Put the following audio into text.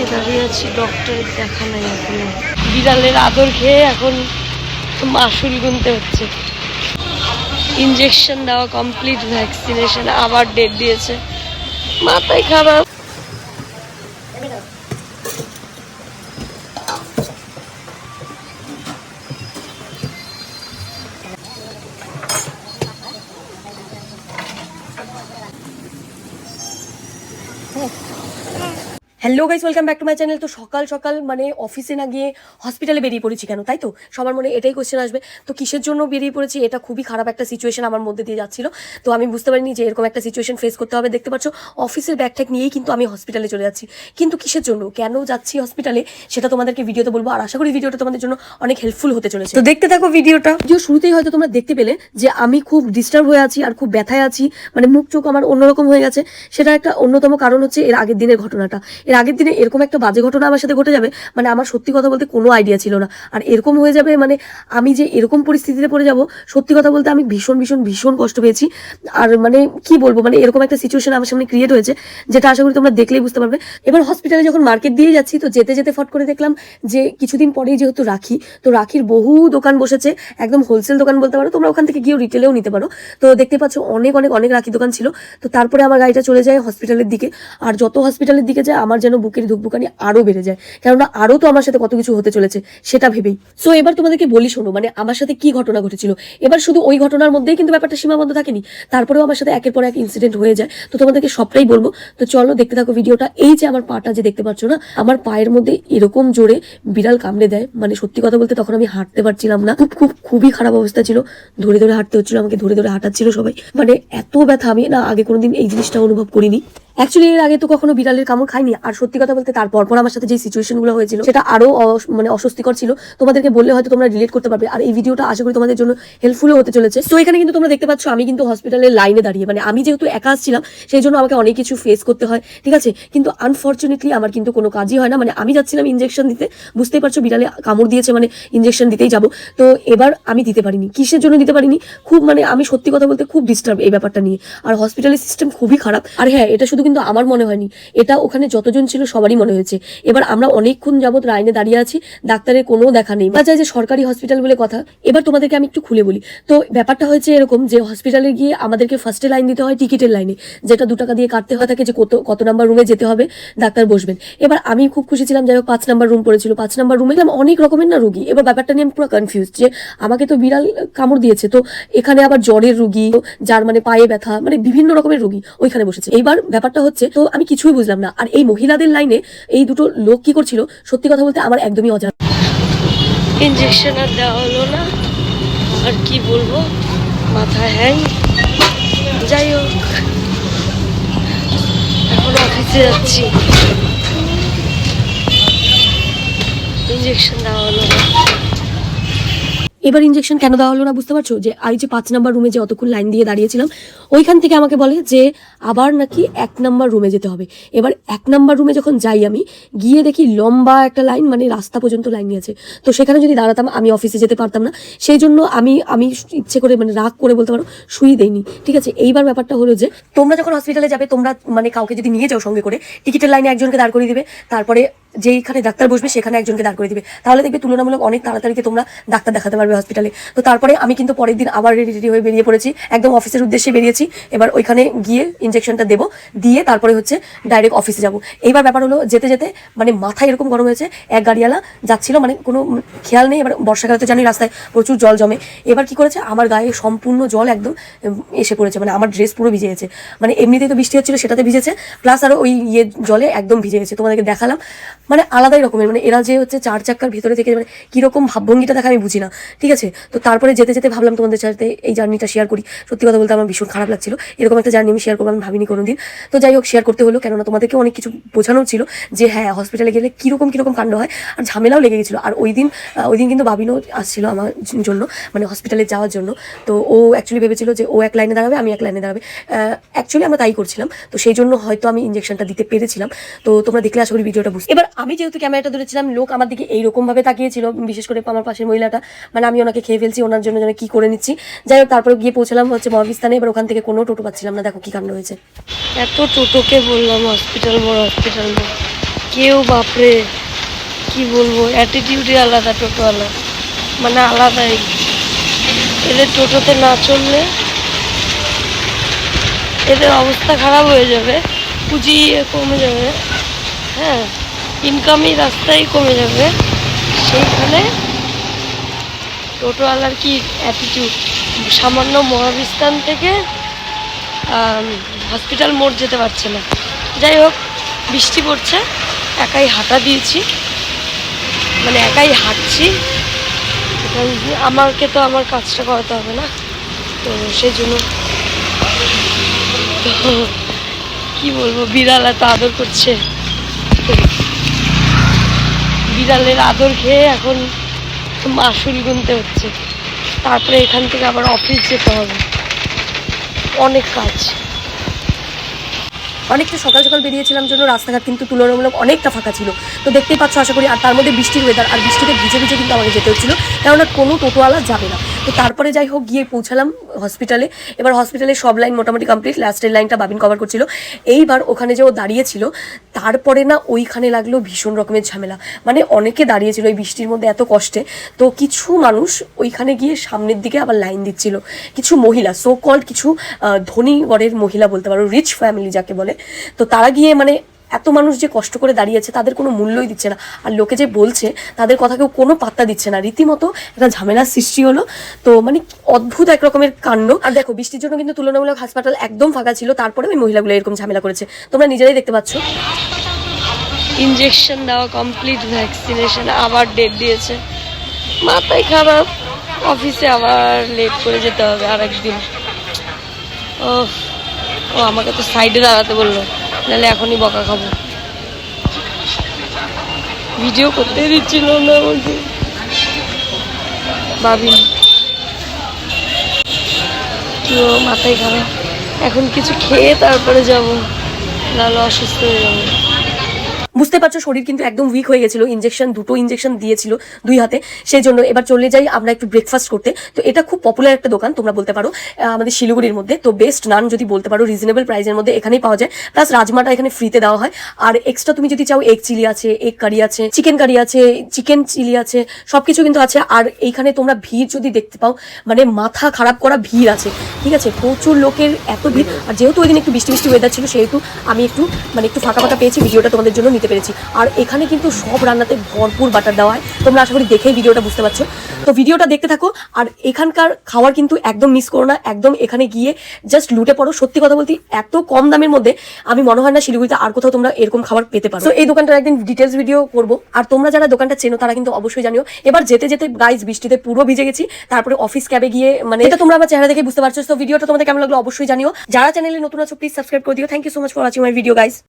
দিকে দাঁড়িয়ে আছি ডক্টরের দেখা নাই এখনও। বিড়ালের আদর খেয়ে এখন মাসুল গুনতে হচ্ছে। ইঞ্জেকশন দেওয়া কমপ্লিট ভ্যাকসিনেশন আবার ডেট দিয়েছে। মাথায় খারাপ। Hello guys welcome back to my channel তো সকাল সকাল মানে অফিসে না গিয়ে হসপিটালে বেরিয়ে পড়েছি কেন, তাই তো? সবার মনে এটাই কোশ্চেন আসবে। তো কিসের জন্য বেরিয়ে পড়েছি এটা খুবই খারাপ একটা সিচুয়েশন আমার মধ্যে দিয়ে যাচ্ছিল। তো আমি বুঝতে পারিনি যে এরকম একটা সিচুয়েশন ফেস করতে হবে। দেখতে পাচ্ছ অফিসের ব্যাগ নিয়েই কিন্তু আমি হসপিটালে চলে যাচ্ছি। কিন্তু কিসের জন্য? কেন যাচ্ছি হসপিটালে সেটা তোমাদেরকে ভিডিওতে বলব। আর আশা করি ভিডিওটা তোমাদের জন্য অনেক হেল্পফুল হতে চলেছে। তো দেখতে থাকো ভিডিওটা ভিডিও শুরুতেই হয়তো তোমরা দেখতে পেলে যে আমি খুব ডিস্টার্ব হয়ে আছি আর খুব ব্যথায় আছি। মানে মুখ চোখ আমার অন্যরকম হয়ে গেছে। সেটা একটা অন্যতম কারণ হচ্ছে এর আগের দিনের ঘটনাটা। এর আগের দিনে এরকম একটা বাজে ঘটনা আমার সাথে ঘটে যাবে মানে আমার সত্যি কথা বলতে কোনো আইডিয়া ছিল না। আর এরকম হয়ে যাবে মানে আমি যে এরকম পরিস্থিতিতে পড়ে যাব, সত্যি কথা বলতে আমি ভীষণ ভীষণ ভীষণ কষ্ট পেয়েছি। আর মানে কি বলব মানে এরকম একটা সিচুয়েশন আমার সামনে ক্রিয়েট হয়েছে, যেটা আশা করি তোমরা দেখলেই বুঝতে পারবে। এবার হসপিটালে যখন মার্কেট দিয়ে যাচ্ছি, তো যেতে যেতে ফট করে দেখলাম যে কিছুদিন পরেই যেহেতু রাখি, তো রাখির বহু দোকান বসেছে, একদম হোলসেল দোকান বলতে পারো, তোমরা ওখান থেকে গিয়েও রিটেলেও নিতে পারো। তো দেখতে পাচ্ছ অনেক অনেক অনেক রাখি দোকান ছিল। তো তারপরে আমার গাড়িটা চলে যায় হসপিটালের দিকে। আর যত হসপিটালের দিকে যায়, আমার যেন বুকের ধুকবুকানি আরও বেড়ে যায়। কেননা আরও তো আমার সাথে কত কিছু হতে চলেছে, সেটা ভেবেই। সো এবার তোমাদেরকে বলি শোনো মানে আমার সাথে কি ঘটনা ঘটেছিল? এবার শুধু ওই ঘটনার মধ্যেই কিন্তু ব্যাপারটা সীমাবদ্ধ থাকেনি, তারপরেও আমার সাথে একের পর এক ইনসিডেন্ট হয়ে যায়। তো তোমাদেরকে সবটাই বলব। তো চলো, দেখতে থাকো ভিডিওটা। এই যে আমার পাটা যে দেখতে পাচ্ছ না, আমার পায়ের মধ্যে এরকম জোরে বিড়াল কামড়ে দেয়। মানে সত্যি কথা বলতে তখন আমি হাঁটতে পারছিলাম না। খুব খুব, খুবই খারাপ অবস্থা ছিল। ধরে ধরে হাঁটতে হচ্ছিল, আমাকে ধরে ধরে হাঁটাচ্ছিল সবাই। মানে এত ব্যথা, আমি না আগে কোনোদিন এই জিনিসটা অনুভব করিনি। অ্যাকচুয়ালি এর আগে তো কখনো বিড়ালের কামড় খাইনি। আর সত্যি কথা বলতে তারপর পর আমার সাথে যে সিচুয়েশনগুলো হয়েছিল, সেটা আরও মানে অস্বস্তিকর ছিল। তোমাদেরকে বললে হয়তো তোমরা রিলেট করতে পারবে। আর এই ভিডিওটা আশা করি তোমাদের জন্য হেল্পফুলও হতে চলেছে। তো এখানে কিন্তু তোমরা দেখতে পাচ্ছ, আমি কিন্তু হসপিটালের লাইনে দাঁড়িয়ে। মানে আমি যেহেতু একা আসছিলাম, সেই জন্য আমাকে অনেক কিছু ফেস করতে হয়। ঠিক আছে? কিন্তু আনফর্চুনেটলি আমার কিন্তু কোনো কাজই হয় না। মানে আমি যাচ্ছিলাম ইঞ্জেকশন দিতে। বুঝতেই পারছ, বিড়ালে কামড় দিয়েছে মানে ইঞ্জেকশন দিতেই যাব। তো এবার আমি দিতে পারিনি। কিসের জন্য দিতে পারিনি? খুব মানে আমি সত্যি কথা বলতে খুব ডিস্টার্ব এই ব্যাপারটা নিয়ে। আর হসপিটালের সিস্টেম খুবই খারাপ। আর হ্যাঁ এটা শুধু কিন্তু আমার মনে হয়নি। এটা ওখানে যতজন ছিল সবারই মনে হয়েছে। এবার আমরা অনেকক্ষণ যাবত লাইনে দাঁড়িয়ে আছি, ডাক্তারের কোনো দেখা নেই। বা যায় যে সরকারি হসপিটাল বলে কথা। এবার তোমাদেরকে আমি একটু খুলে বলি। তো ব্যাপারটা হয়েছে এরকম যে হসপিটালে গিয়ে আমাদেরকে ফার্স্টে লাইন দিতে হয় টিকিটের লাইনে যেটা দু টাকা দিয়ে কাটতে হয় থাকে যে কত কত নাম্বার রুমে যেতে হবে, ডাক্তার বসবেন। এবার আমি খুব খুশি ছিলাম, যাই হোক পাঁচ নাম্বার রুম পড়েছিল। পাঁচ নাম্বার রুমে অনেক রকমের না রুগী। এবার ব্যাপারটা নিয়ে আমি পুরো কনফিউজ যে আমাকে তো বিড়াল কামড় দিয়েছে। তো এখানে আবার জ্বরের রুগী, যার মানে পায়ে ব্যথা মানে বিভিন্ন রকমের রুগী ওইখানে বসেছে। এইবার ব্যাপারটা হচ্ছে, তো আমি কিছুই বুঝলাম না। আর এই মহিলাদের লাইনে এই দুটো লোক কি করছিল, সত্যি কথা বলতে আমার একদমই অজানা। ইঞ্জেকশন আর দেওয়া হলো না। আর কি বলব? মাথা হ্যাং যাই হোক। এখন অফিসে যাচ্ছি। ইঞ্জেকশন দেওয়া হলো না। এবার ইঞ্জেকশন কেন দেওয়া হলো না বুঝতে পারছ? যে এই যে পাঁচ নাম্বার রুমে যে অতক্ষণ লাইন দিয়ে দাঁড়িয়েছিলাম, ওইখান থেকে আমাকে বলে যে আবার নাকি এক নাম্বার রুমে যেতে হবে। এবার এক নাম্বার রুমে যখন যাই আমি, গিয়ে দেখি লম্বা একটা লাইন মানে রাস্তা পর্যন্ত লাইন নিয়েছে তো সেখানে যদি দাঁড়াতাম, আমি অফিসে যেতে পারতাম না। সেই জন্য আমি আমি ইচ্ছে করে মানে রাগ করে বলতে পারো, শুই দেইনি। ঠিক আছে, এইবার ব্যাপারটা হলো যে, তোমরা যখন হসপিটালে যাবে, তোমরা মানে কাউকে যদি নিয়ে যাও সঙ্গে করে, টিকিটের লাইনে একজনকে দাঁড় করিয়ে দিবে। তারপরে যেইখানে ডাক্তার বসবে, সেখানে একজনকে দাঁড় করে দিবে। তাহলে দেখবে তুলনামূলক অনেক তাড়াতাড়িতে তোমরা ডাক্তার দেখাতে পারবে। হসপিটালে তো তারপরে আমি কিন্তু পরের দিন আবার রেডি রেডি হয়ে বেরিয়ে পড়েছি। একদম অফিসের উদ্দেশ্যে বেরিয়েছি। এবার ওইখানে গিয়ে ইঞ্জেকশনটা দেবো। দিয়ে তারপরে হচ্ছে ডাইরেক্ট অফিসে যাব। এইবার ব্যাপার হলো যেতে যেতে মানে মাথায় এরকম গরম হয়েছে, এক গাড়িওয়ালা যাচ্ছিল মানে কোনো খেয়াল নেই, এবার বর্ষাকালে তো জানি রাস্তায় প্রচুর জল জমে। এবার কি করেছে? আমার গায়ে সম্পূর্ণ জল একদম এসে পড়েছে মানে আমার ড্রেস পুরো ভিজে গেছে মানে এমনিতেই তো বৃষ্টি হচ্ছিল, সেটাতে ভিজেছে। প্লাস আরও ওই ইয়ে জলে একদম ভিজে গেছে। তোমাদেরকে দেখালাম। মানে আলাদাই রকমের মানে এরা যে হচ্ছে চার চাক্কার ভিতরে থেকে মানে কীরকম ভাবভঙ্গিটা দেখা আমি বুঝি না। ঠিক আছে? তো তারপরে যেতে যেতে ভাবলাম তোমাদের সাথে এই জার্নিটা শেয়ার করি। সত্যি কথা বলতে আমার ভীষণ খারাপ লাগছিল। এরকম একটা জার্নি আমি শেয়ার করব আমি ভাবিনি কোনোদিন। তো যাই হোক শেয়ার করতে হলো, কেননা তোমাদেরকে অনেক কিছু বোঝানো ছিল যে হ্যাঁ হসপিটালে গেলে কীরকম কীরকম কাণ্ড হয় আর ঝামেলাও লেগে গেছিল। আর ওই দিন ওই দিন কিন্তু বাবিনও আসছিল আমার জন্য মানে হসপিটালে যাওয়ার জন্য। তো ও অ্যাকচুয়ালি ভেবেছিল যে ও এক লাইনে দাঁড়াবে, আমি এক লাইনে দাঁড়াবে। অ্যাকচুয়ালি আমরা তাই করছিলাম। তো সেই জন্য হয়তো আমি ইঞ্জেকশনটা দিতে পেরেছিলাম। তো তোমরা দেখলে আশা করি ভিডিওটা বুঝতে এবার আমি যেহেতু ক্যামেরাটা ধরেছিলাম, লোক আমার দিকে এইরকমভাবে তাকিয়েছিল, বিশেষ করে আমার পাশের মহিলাটা। মানে আমি ওনাকে খেয়ে ফেলছি, ওনার জন্য যেন কি করে নিচ্ছি। যাই হোক, তারপরে গিয়ে পৌঁছলাম হচ্ছে মহাবিস্তানে, এবার ওখান থেকে কোনো টোটো পাচ্ছিলাম না। দেখো কি কাণ্ড হয়েছে। এত টোটোকে বললাম হসপিটাল বড় হসপিটাল কেউ বাপরে, কি বলব? অ্যাটিটিউডই আলাদা টোটোওয়ালা মানে আলাদাই। এদের টোটোতে না চললে এদের অবস্থা খারাপ হয়ে যাবে, পুঁজি কমে যাবে হ্যাঁ ইনকামই রাস্তায় কমে যাবে। সেইখানে টোটোওয়ালার কি অ্যাটিটিউড সামান্য মহাবিস্তান থেকে হসপিটাল মোড় যেতে পারছে না। যাই হোক, বৃষ্টি পড়ছে, একাই হাঁটা দিয়েছি। মানে একাই হাঁটছি। আমাকে তো আমার কাজটা করাতে হবে না। তো সেই জন্য কি বলব, বিড়াল এত আদর করছে। বিড়ালের আদর খেয়ে এখন মাসুল গুনতে হচ্ছে। তারপরে এখান থেকে আবার অফিস যেতে হবে। অনেক কাজ। অনেকটা সকাল সকাল বেরিয়েছিলাম জন্য রাস্তাঘাট কিন্তু তুলনামূলক অনেকটা ফাঁকা ছিল। তো দেখতেই পাচ্ছ, আশা করি, আর তার মধ্যে বৃষ্টির ওয়েদার আর বৃষ্টিতে ভিজে ভিজে কিন্তু আমাকে যেতে হচ্ছিল। কেননা কোনো টোটোওয়ালা যাবে না। তো তারপরে যাই হোক গিয়ে পৌঁছালাম হসপিটালে এবার হসপিটালে সব লাইন মোটামুটি কমপ্লিট লাস্টের লাইনটা বাবিন কভার করছিল। এইবার ওখানে যে ও দাঁড়িয়েছিল, তারপরে না ওইখানে লাগল ভীষণ রকমের ঝামেলা। মানে অনেকে দাঁড়িয়েছিল এই বৃষ্টির মধ্যে এত কষ্টে। তো কিছু মানুষ ওইখানে গিয়ে সামনের দিকে আবার লাইন দিচ্ছিল। কিছু মহিলা সো কল্ড কিছু ধনী ঘরের মহিলা বলতে পারো রিচ ফ্যামিলি যাকে বলে। তো তারা গিয়ে মানে এত মানুষ যে কষ্ট করে দাঁড়িয়েছে তাদের কোনো মূল্যই দিচ্ছে না। আর লোকে যে বলছে, তাদের কথা কেউ কোনো পাত্তা দিচ্ছে না। রীতিমতো একটা ঝামেলার সৃষ্টি হলো। তো মানে অদ্ভুত এক রকমের কাণ্ড। আর দেখো, বৃষ্টির জন্য কিন্তু তুলনামূলক হাসপাতাল একদম ফাঁকা ছিল, তারপরে ওই মহিলাগুলো এরকম ঝামেলা করেছে। তোমরা নিজেরাই দেখতে পাচ্ছ। ইঞ্জেকশন দেওয়া কমপ্লিট ভ্যাকসিনেশন আবার ডেট দিয়েছে। মাথায় খারাপ। অফিসে আবার লেট করে যেতে হবে আর একদিন ও ও আমাকে তো সাইডে দাঁড়াতে বলল। নাহলে এখনই বকা খাব। ভিডিও করতে দিচ্ছিল না আমাকে। ভাবি কেউ মাথায় খারাপ। এখন কিছু খেয়ে তারপরে যাব। নাহলে অসুস্থ হয়ে যাব। বুঝতে পারছ, শরীর কিন্তু একদম উইক হয়ে গেছিল ইঞ্জেকশন দুটো ইঞ্জেকশন দিয়েছিল দুই হাতে। সেই জন্য এবার চলে যাই আমরা একটু ব্রেকফাস্ট করতে। তো এটা খুব পপুলার একটা দোকান, তোমরা বলতে পারো আমাদের শিলিগুড়ির মধ্যে। তো বেস্ট নান যদি বলতে পারো রিজনেবল প্রাইসের মধ্যে এখানেই পাওয়া যায়। প্লাস রাজমাটা এখানে ফ্রিতে দেওয়া হয়। আর এক্সট্রা তুমি যদি চাও এগ চিলি আছে এগ কারি আছে চিকেন কারি আছে চিকেন চিলি আছে, সবকিছু কিন্তু আছে। আর এইখানে তোমরা ভিড় যদি দেখতে পাও মানে মাথা খারাপ করা ভিড় আছে। ঠিক আছে? প্রচুর লোকের এত ভিড়। আর যেহেতু ওই দিন একটু বৃষ্টি বৃষ্টি ওয়েদার ছিল, সেহেতু আমি একটু মানে একটু ফাঁকা ফাঁকা পেয়েছি, ভিডিওটা তোমাদের জন্য নিতে পেরেছি। আর এখানে কিন্তু সব রান্নাতে ভরপুর বাটার দেওয়া হয়। তোমরা আশা করি দেখেই ভিডিওটা বুঝতে পারছ। তো ভিডিওটা দেখতে থাকো। আর এখানকার খাওয়ার কিন্তু একদম মিস করো না। একদম এখানে গিয়ে জাস্ট লুটে পড়ো। সত্যি কথা বলতে এত কম দামের মধ্যে আমি মনে হয় না শিলিগুড়িতে আর কোথাও তোমরা এরকম খাবার পেতে পারো। তো এই দোকানটার একদিন ডিটেলস ভিডিও করব। আর তোমরা যারা দোকানটা চেনো, তারা কিন্তু অবশ্যই জানিও। এবার যেতে যেতে গাইজ বৃষ্টিতে পুরো ভিজে গেছি। তারপরে অফিস ক্যাবে গিয়ে মানে এটা তোমরা আমার চেহারা দেখে বুঝতে পারছ। তো ভিডিওটা তোমাদের কেমন লাগল অবশ্যই জানিও। যারা চ্যানেলে নতুন আছো প্লিজ সাবস্ক্রাইব করে দিও। Thank you so much for watching my video guys